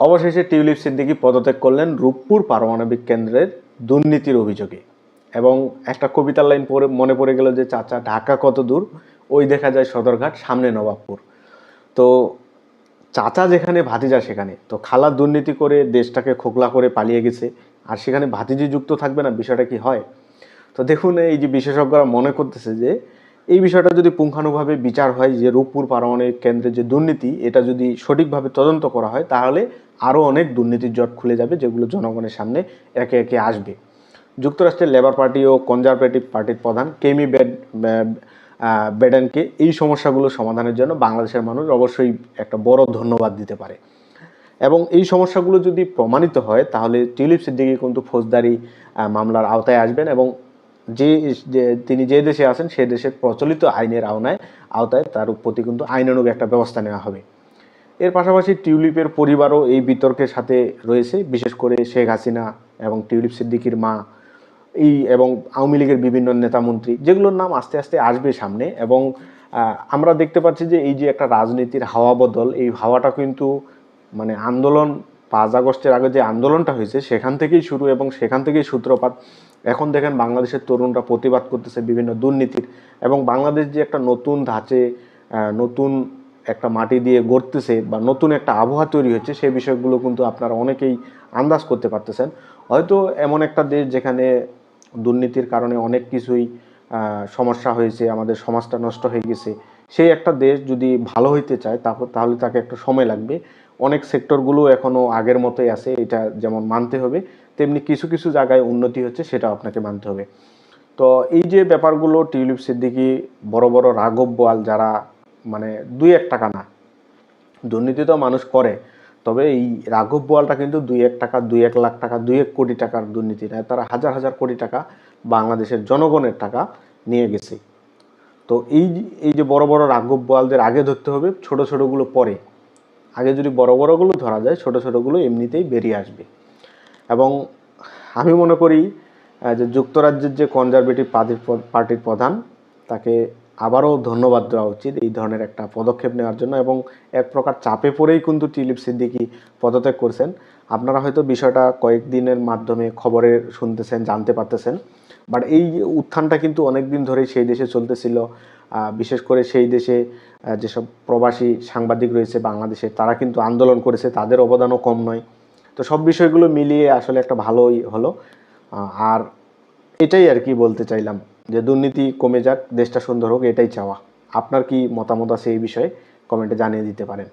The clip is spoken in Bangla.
অবশেষে টিউলিপ সিদ্দিকি পদত্যাগ করলেন রূপপুর পারমাণবিক কেন্দ্রের দুর্নীতির অভিযোগে। এবং একটা কবিতার লাইন পড়ে মনে পড়ে গেল যে, চাচা, ঢাকা কত দূর? ওই দেখা যায় সদরঘাট, সামনে নবাবপুর। তো চাচা যেখানে, ভাতিজা সেখানে। তো খালা দুর্নীতি করে দেশটাকে খোকলা করে পালিয়ে গেছে। আর সেখানে ভাতিজি যুক্ত থাকবে না, বিষয়টা কি হয়? তো দেখুন, এই যে বিশেষজ্ঞরা মনে করতেছে যে এই বিষয়টা যদি পুঙ্খানুভাবে বিচার হয় যে রূপপুর পারমাণবিক কেন্দ্রের যে দুর্নীতি এটা যদি সঠিকভাবে তদন্ত করা হয় তাহলে আরও অনেক দুর্নীতির জট খুলে যাবে যেগুলো জনগণের সামনে একে একে আসবে। যুক্তরাষ্ট্রের লেবার পার্টি ও কনজারভেটিভ পার্টির প্রধান কেমি বেড আহ, বেডেনকে এই সমস্যাগুলো সমাধানের জন্য বাংলাদেশের মানুষ অবশ্যই একটা বড় ধন্যবাদ দিতে পারে। এবং এই সমস্যাগুলো যদি প্রমাণিত হয় তাহলে টিউলিপ সিদ্দিকি কিন্তু ফৌজদারি মামলার আওতায় আসবেন এবং যে তিনি যে দেশে আছেন সে দেশের প্রচলিত আইনের আওনায়, আওতায় তার প্রতি কিন্তু আইনানুগ একটা ব্যবস্থা নেওয়া হবে। এর পাশাপাশি টিউলিপের পরিবারও এই বিতর্কের সাথে রয়েছে, বিশেষ করে শেখ হাসিনা এবং টিউলিপ সিদ্দিকির মা, এই এবং আওয়ামী লীগের বিভিন্ন নেতামন্ত্রী যেগুলোর নাম আস্তে আস্তে আসবে সামনে এবং আমরা দেখতে পাচ্ছি যে এই যে একটা রাজনীতির হাওয়া বদল, এই হাওয়াটা কিন্তু মানে আন্দোলন পাঁচ আগস্টের আগে যে আন্দোলনটা হয়েছে, সেখান থেকেই শুরু এবং সেখান থেকেই সূত্রপাত। এখন দেখেন বাংলাদেশের তরুণরা প্রতিবাদ করতেছে বিভিন্ন দুর্নীতির এবং বাংলাদেশ যে একটা নতুন ধাঁচে নতুন একটা মাটি দিয়ে গড়তেছে বা নতুন একটা আবহাওয়া তৈরি হচ্ছে, সেই বিষয়গুলো কিন্তু আপনারা অনেকেই আন্দাজ করতে পারতেছেন। হয়তো এমন একটা দেশ যেখানে দুর্নীতির কারণে অনেক কিছুই সমস্যা হয়েছে, আমাদের সমাজটা নষ্ট হয়ে গেছে, সেই একটা দেশ যদি ভালো হইতে চায় তাহলে তাকে একটা সময় লাগবে। অনেক সেক্টরগুলো এখনও আগের মতোই আছে, এটা যেমন মানতে হবে, তেমনি কিছু কিছু জায়গায় উন্নতি হচ্ছে সেটা আপনাকে মানতে হবে। তো এই যে ব্যাপারগুলো, টিউলিপ সিদ্দিকি, বড় বড় রাঘব বোয়াল যারা মানে দুই এক টাকা না, দুর্নীতি তো মানুষ করে, তবে এই রাঘব বোয়ালটা কিন্তু দুই এক টাকা, দুই এক লাখ টাকা, দুই এক কোটি টাকার দুর্নীতি নয় তারা হাজার হাজার কোটি টাকা বাংলাদেশের জনগণের টাকা নিয়ে গেছে। তো এই এই যে বড় বড় রাঘব বোয়ালদের আগে ধরতে হবে, ছোট ছোটোগুলো পরে। আগে যদি বড় বড়গুলো ধরা যায়, ছোট ছোটোগুলো এমনিতেই বেরিয়ে আসবে। এবং আমি মনে করি যে যুক্তরাজ্যের যে কনজারভেটিভ পার্টির প্রধান, তাকে আবারও ধন্যবাদ দেওয়া উচিত এই ধরনের একটা পদক্ষেপ নেওয়ার জন্য এবং এক প্রকার চাপে পড়েই কিন্তু টিলিপ সিদ্দিকি পদত্যাগ করছেন। আপনারা হয়তো বিষয়টা কয়েকদিনের মাধ্যমে খবরে শুনতেছেন, জানতে পারতেছেন। বাট এই উত্থানটা কিন্তু অনেক দিন ধরেই সেই দেশে চলতেছিল। বিশেষ করে সেই দেশে যেসব প্রবাসী সাংবাদিক রয়েছে বাংলাদেশে, তারা কিন্তু আন্দোলন করেছে, তাদের অবদানও কম নয়। তো সব বিষয়গুলো মিলিয়ে আসলে একটা ভালোই হলো। আর এটাই আর কি বলতে চাইলাম। যে দুর্নীতি কমে যাক, দেশটা সুন্দর হোক, এটাই চাওয়া। আপনার কি মতামত আছে এই বিষয়ে কমেন্টে জানিয়ে দিতে পারেন।